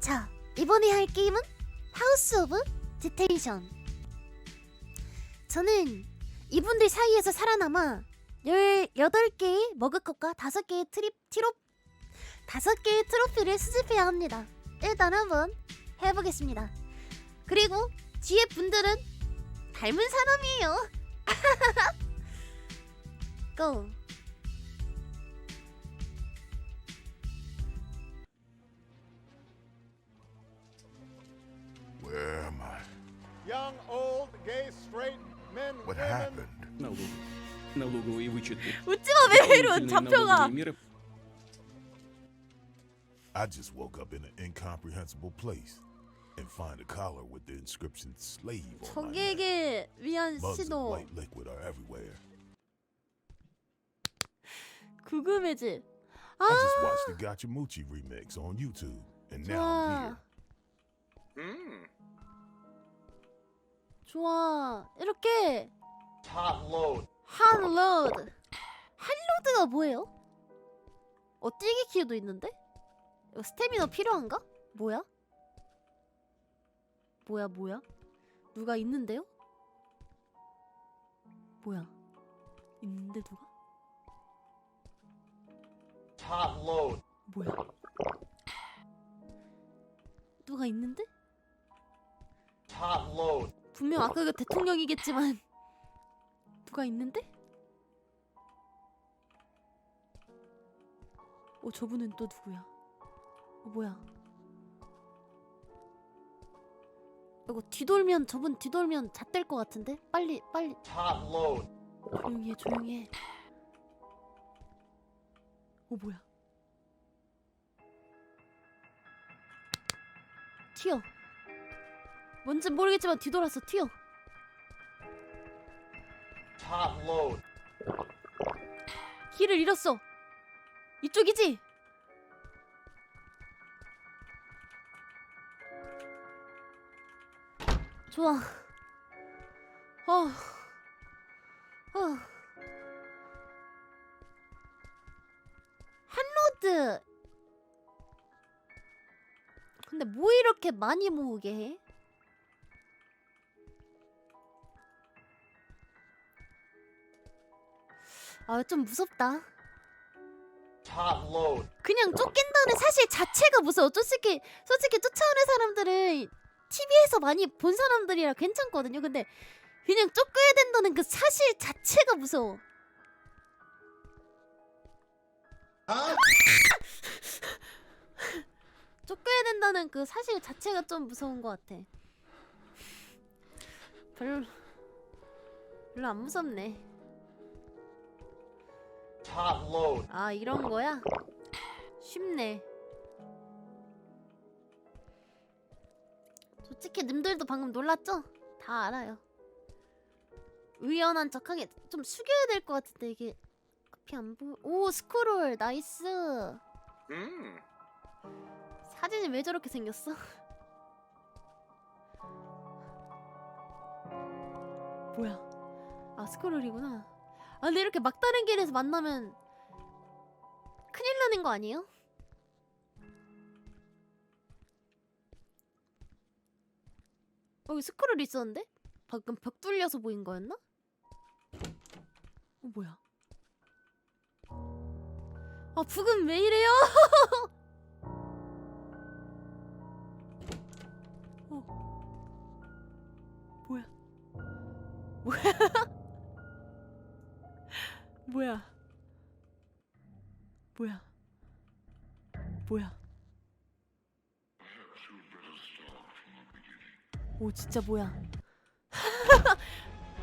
자, 이번에 할 게임은 하우스 오브 디테이션. 저는 이분들 사이에서 살아남아 18개의 머그컵과 5개의 트립 티롭 5개의 트로피를 수집해야 합니다. 일단 한번 해 보겠습니다. 그리고 뒤에 분들은 닮은 사람이에요. 고! Where am I? Young, old, gay, straight, men, What women. happened? налогу, налоговые вычеты. 웃지마 메이로 дополнительные 잡혀가. налоговые меры I just woke up in an incomprehensible place and find a collar with the inscription slave on my neck. 적에게 위한 Bugs of 시도 white liquid are everywhere. 궁금해지. I just watched the Gotcha Moochie remix on YouTube, and now I'm 좋아. here. 좋아. 이렇게 Top load. 한 로드. 한 로드가 뭐예요? 어 뛰기 키도 있는데? 이거 스태미너 필요한가? 뭐야? 뭐야 뭐야? 누가 있는데요? 뭐야? 있는데 누가? Top load. 뭐야? 누가 있는데? Top load. 분명 아까 그 대통령이겠지만 누가 있는데? 어 저분은 또 누구야? 어 뭐야? 이거 뒤돌면 저분 뒤돌면 잣될 것 같은데? 빨리 빨리 Top load. 조용히 해 조용히 해. 어 뭐야? 튀어. 뭔지 모르겠지만 뒤돌았어 튀어. Top load. 길을 잃었어. 이쪽이지? 좋아. 어. 어. 한로드. 근데 뭐 이렇게 많이 모으게 해? 아, 좀 무섭다. 그냥 쫓긴다는 사실 자체가 무서워. 솔직히 솔직히 쫓아오는 사람들은 TV에서 많이 본 사람들이라 괜찮거든요. 근데 그냥 쫓겨야 된다는 그 사실 자체가 무서워. 쫓겨야 된다는 그 사실 자체가 좀 무서운 것 같아. 별로 별로 안 무섭네. Top load. 아 이런 거야? 쉽네. 솔직히 님들도 방금 놀랐죠? 다 알아요. 의연한 척하게 좀 숙여야 될 것 같은데 이게 앞이 안 보여. 오 스크롤 나이스. 사진이 왜 저렇게 생겼어? 뭐야? 아 스크롤이구나. 아 근데 이렇게 막다른 길에서 만나면 큰일 나는 거 아니에요? 어, 여기 스크롤 있었는데? 방금 벽 뚫려서 보인 거였나? 어 뭐야? 아 북은 왜 이래요? 뭐야? 오 진짜 뭐야?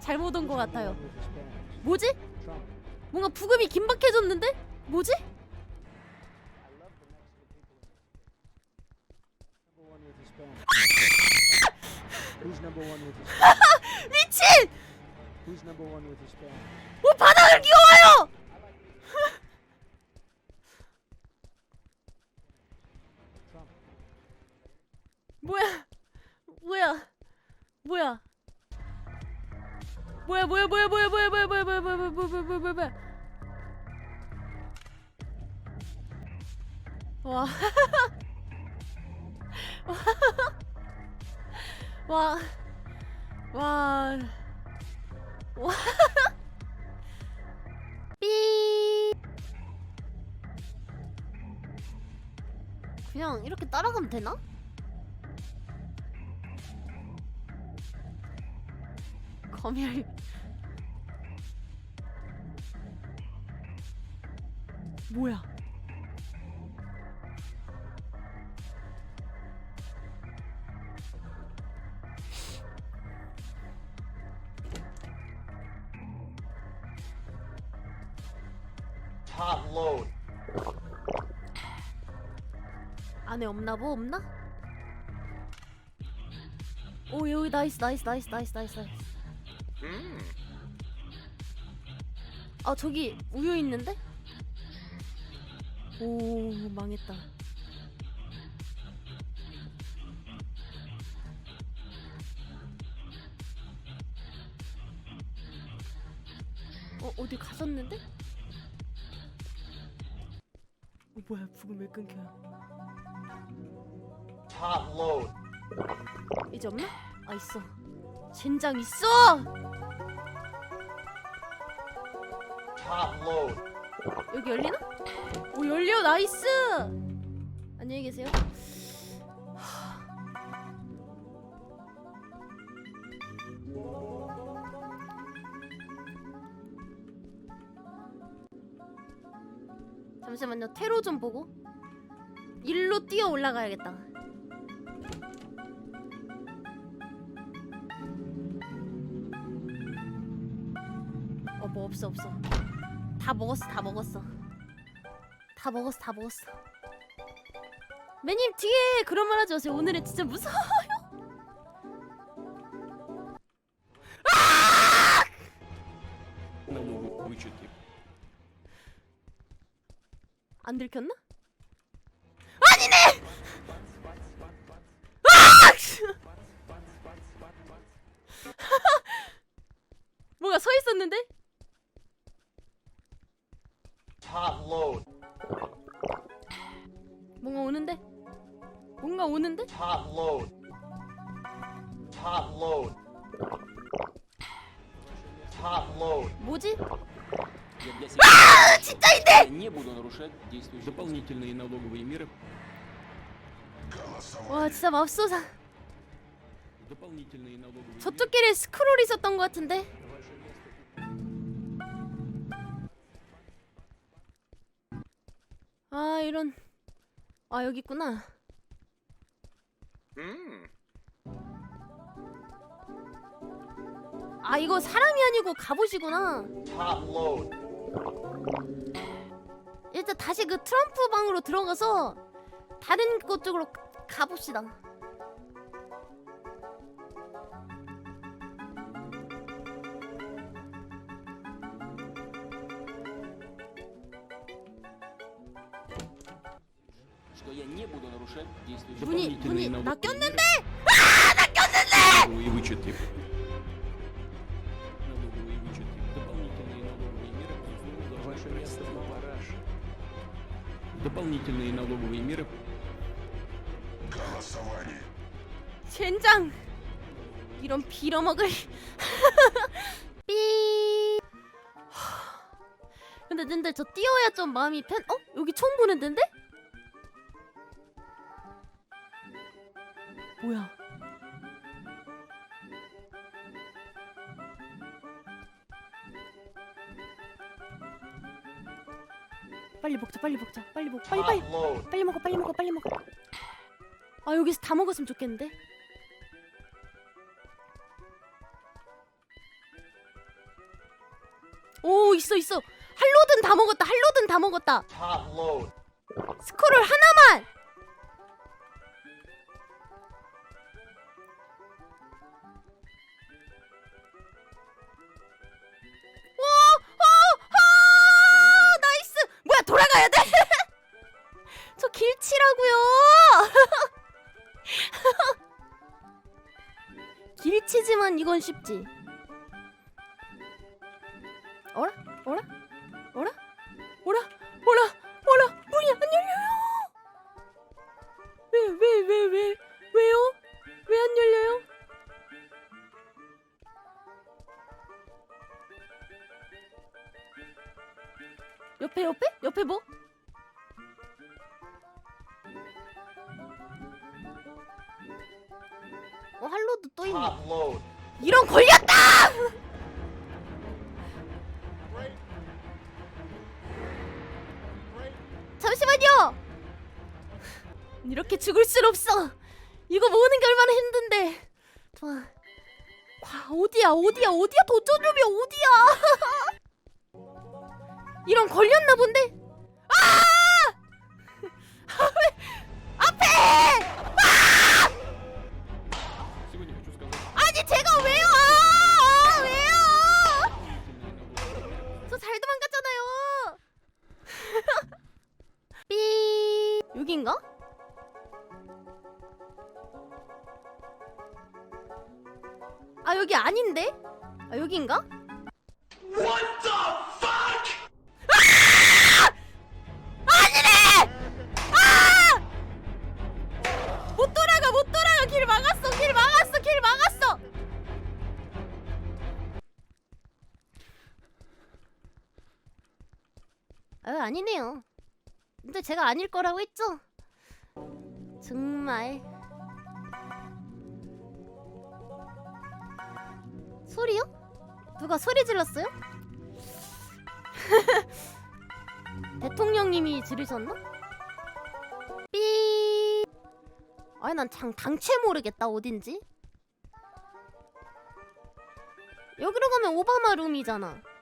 잘못 온 것 같아요. 뭐지? 뭔가 부금이 긴박해졌는데? 뭐지? 미친! 오 바닥을 기어 뭐뭐뭐뭐뭐 와. 와. 와. 와. 삐. 그냥 이렇게 따라가면 되나? 검열 뭐야? Top load. 안에 없나 뭐 없나? 오 여기 나이스 나이스 나이스 나이스 나이스 나이스 아 저기 우유 있는데? 오 망했다 어 어디 갔었는데? 어 뭐야 부금 왜 끊겨요 Top load. 이제 없나? 아 있어 젠장 있어 Top load. 여기 열리나? 오 열려 나이스! 안녕히 계세요. 잠시만요 테로 좀 보고. 일로 뛰어 올라가야겠다. 어 뭐 없어 없어. 다 먹었어 다 먹었어 다 먹었어 다 먹었어 매님 뒤에 그런 말 하지 마세요 오늘은 진짜 무서워요 아! 안 들켰나? 아니네! 아! 뭔가 서 있었는데? 뭔가 오는데? Top load. Top load. Top load. 뭐지? Я для себя Я не буду нарушать действующие дополнительные налоговые меры. 와 진짜 맙소사 Дополнительные налоговые 저쪽 길에 스크롤 있었던 것 같은데 아 이런 아 여기 있구나 아 이거 사람이 아니고 갑옷이구나. Top load. 일단 다시 그 트럼프 방으로 들어가서 다른 곳 쪽으로 가봅시다 я не буду нарушать действующие 문이 문이 дополнительные 나 налоговые 꼈는데 меры. Налоговые вычеты. Налоговые вычеты. Дополнительные налоговые меры. безусловно, должны Ваше место предоставить. на параш. Дополнительные налоговые меры. 젠장 이런 빌어먹을 삐 근데 근데 저 뛰어야 좀 마음이 편 어? 여기 총 보는 데인데? 뭐야? 빨리 먹자 빨리 먹자 빨리 먹 빨리 빨리. 빨리 먹어 빨리 먹어 빨리 먹어. 아 여기서 다 먹었으면 좋겠는데? 오 있어 있어. 할로든 다 먹었다 할로든 다 먹었다. 스크롤 하나만 오, 오, 오, 나이스 뭐야 돌아가야 돼? 저 길치라고요 길치지만 이건 쉽지? 어라? 어라? 옆에 옆에 옆에 뭐? 어 할로도 또 있네. 이런 걸렸다! 잠시만요. 이렇게 죽을 순 없어. 이거 모으는 게 얼마나 힘든데. 좋아. 와 어디야 어디야 어디야 도전룸이 어디야? 이런 걸렸나 본데? 아! 아 앞에! 아! 아니 제가 왜요? 아! 아 왜요? 저 잘 도망갔잖아요. 삐 여긴가? 아 여기 아닌데? 아 여긴가? What the 제가 아닐 거라고 했죠? 정말 소리요? 누가 소리 질렀어요? 대통령님이 지르셨나? 삐 아니 난 장, 당최 모르겠다 어딘지 여기로 가면 오바마 룸이잖아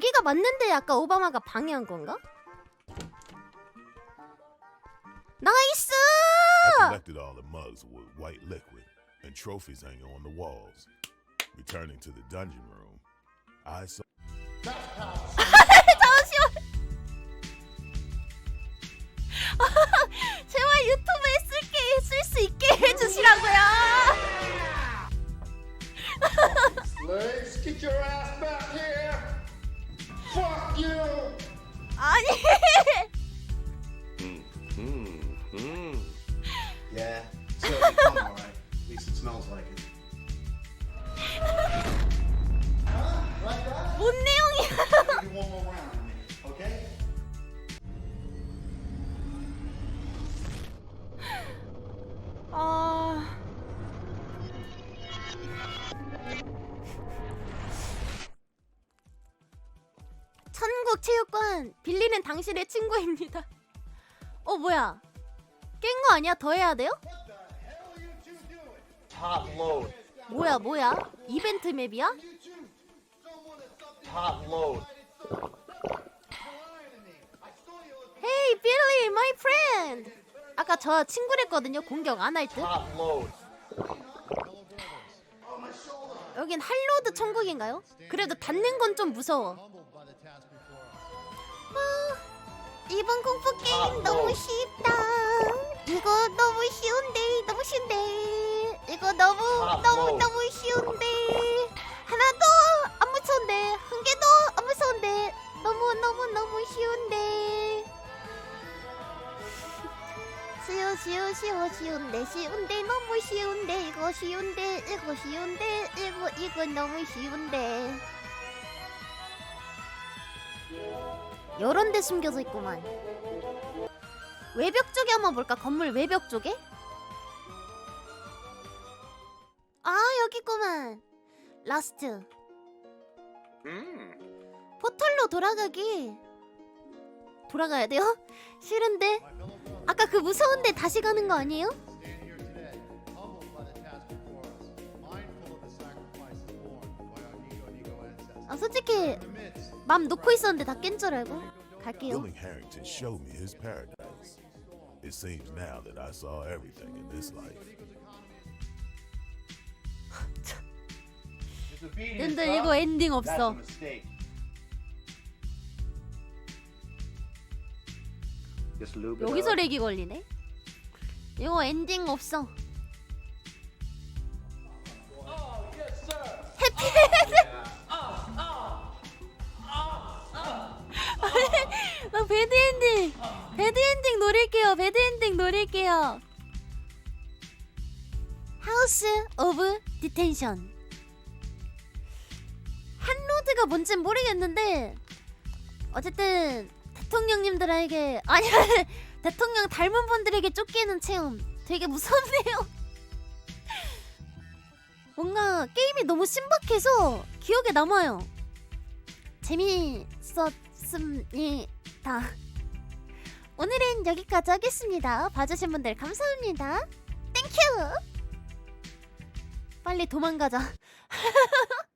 여기가 맞는데 아까 오바마가 방해한 건가? 나이스! I collected all the mugs with white liquid and trophies hanging on the walls. Returning to the dungeon room, I saw 잠시만. 제발 유튜브에 쓸게 쓸 수 있게 해주시라고요. Slaves, get your ass back here! Fuck you! 아니. 빌리는 당신의 친구입니다. 어 뭐야? 깬 거 아니야? 더 해야 돼요? Top load. 뭐야 뭐야? 이벤트 맵이야? Top load. Hey Billy, my friend. 아까 저 친구랬거든요. 공격 안 할 듯. Top load. 여긴 할로드 천국인가요? 그래도 닿는 건 좀 무서워. 아, 이번 공포 게임 너무 쉽다. 이거 너무 쉬운데, 너무 쉬운데. 이거 너무 너무 너무 쉬운데. 하나도 안 무서운데, 한 개도 안 무서운데. 너무 너무 너무 쉬운데. 쉬워 쉬워 쉬워 쉬운데 쉬운데 너무 쉬운데 이거 쉬운데 이거 쉬운데 이거 이거 너무 쉬운데 요런 데 숨겨져 있구만 외벽 쪽에 한번 볼까 건물 외벽 쪽에 아 여기 있구만 라스트 포털로 돌아가기 돌아가야 돼요? 싫은데 아까 그 무서운데 다시 가는 거 아니에요? 아 솔직히 맘 놓고 있었는데 다 깬 줄 알고 갈게요 Billing Harrington showed me his paradise. It seems now that I saw everything in this life. 근데? 이거 엔딩 없어 여기서. 렉이 걸리네 이거 엔딩 없어. 배드엔딩. 노릴게요. 배드엔딩 노릴게요. 하우스 오브 디텐션. 한로드가 뭔진 모르겠는데 어쨌든 대통령님들에게 아니 대통령 닮은 분들에게 쫓기는 체험 되게 무섭네요. 뭔가 게임이 너무 신박해서 기억에 남아요. 재미있었습니다. 오늘은 여기까지 하겠습니다. 봐주신 분들 감사합니다. 땡큐! 빨리 도망가자.